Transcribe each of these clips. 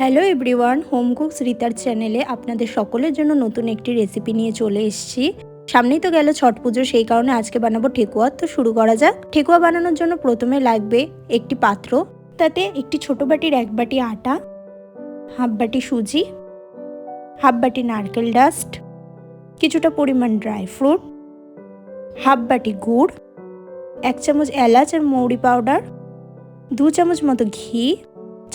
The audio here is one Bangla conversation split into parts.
হ্যালো এভরিওয়ান হোম কুকস রিতার চ্যানেলে আপনাদের সকলের জন্য নতুন একটি রেসিপি নিয়ে চলে এসেছি। সামনেই তো গেল ছট পুজো, সেই কারণে আজকে বানাবো ঠেকুয়া। তো শুরু করা যাক। ঠেকুয়া বানানোর জন্য প্রথমে লাগবে একটি পাত্র, তাতে একটি ছোট বাটির এক বাটি আটা, হাফ বাটি সুজি, হাফ বাটি নারকেল ডাস্ট, কিছুটা পরিমাণ ড্রাই ফ্রুট, হাফ বাটি গুড়, এক চামচ এলাচ আর মৌরি পাউডার, দু চামচ মতো ঘি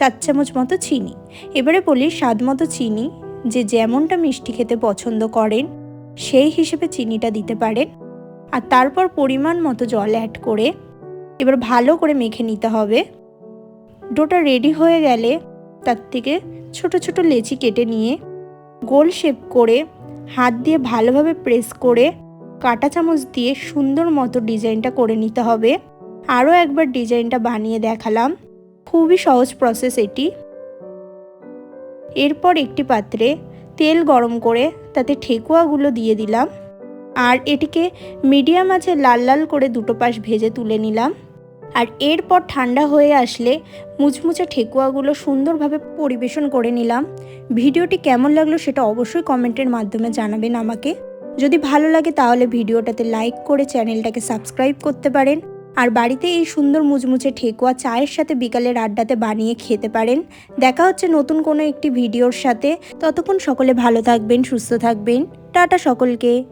চার চামচ মতো চিনি। এবারে বলি স্বাদ মতো চিনি, যে যেমনটা মিষ্টি খেতে পছন্দ করেন, সেই হিসেবে চিনিটা দিতে পারেন। আর তারপর পরিমাণ মতো জল অ্যাড করে এবার ভালো করে মেখে নিতে হবে। ডোটা রেডি হয়ে গেলে তার থেকে ছোট ছোট লেচি কেটে নিয়ে গোল শেপ করে হাত দিয়ে ভালোভাবে প্রেস করে কাঁটা চামচ দিয়ে সুন্দর মতো ডিজাইনটা করে নিতে হবে। আরও একবার ডিজাইনটা বানিয়ে দেখালাম। খুবই সহজ প্রসেস এটি। এরপর একটি পাত্রে তেল গরম করে তাতে ঠেকুয়াগুলো দিয়ে দিলাম। আর এটিকে মিডিয়াম আছে লাল লাল করে দুটো পাশ ভেজে তুলে নিলাম। আর এরপর ঠান্ডা হয়ে আসলে মুচমুচে ঠেকুয়াগুলো সুন্দরভাবে পরিবেশন করে নিলাম। ভিডিওটি কেমন লাগল সেটা অবশ্যই কমেন্টের মাধ্যমে জানাবেন আমাকে। যদি ভালো লাগে তাহলে ভিডিওটাতে লাইক করে চ্যানেলটাকে সাবস্ক্রাইব করতে পারেন। আর বাড়িতে এই সুন্দর মুচমুচে ঠেকুয়া চায়ের সাথে বিকালের আড্ডাতে বানিয়ে খেতে পারেন। দেখা হচ্ছে নতুন কোনো একটি ভিডিওর সাথে। ততক্ষণ সকলে ভালো থাকবেন, সুস্থ থাকবেন। টাটা সকলকে।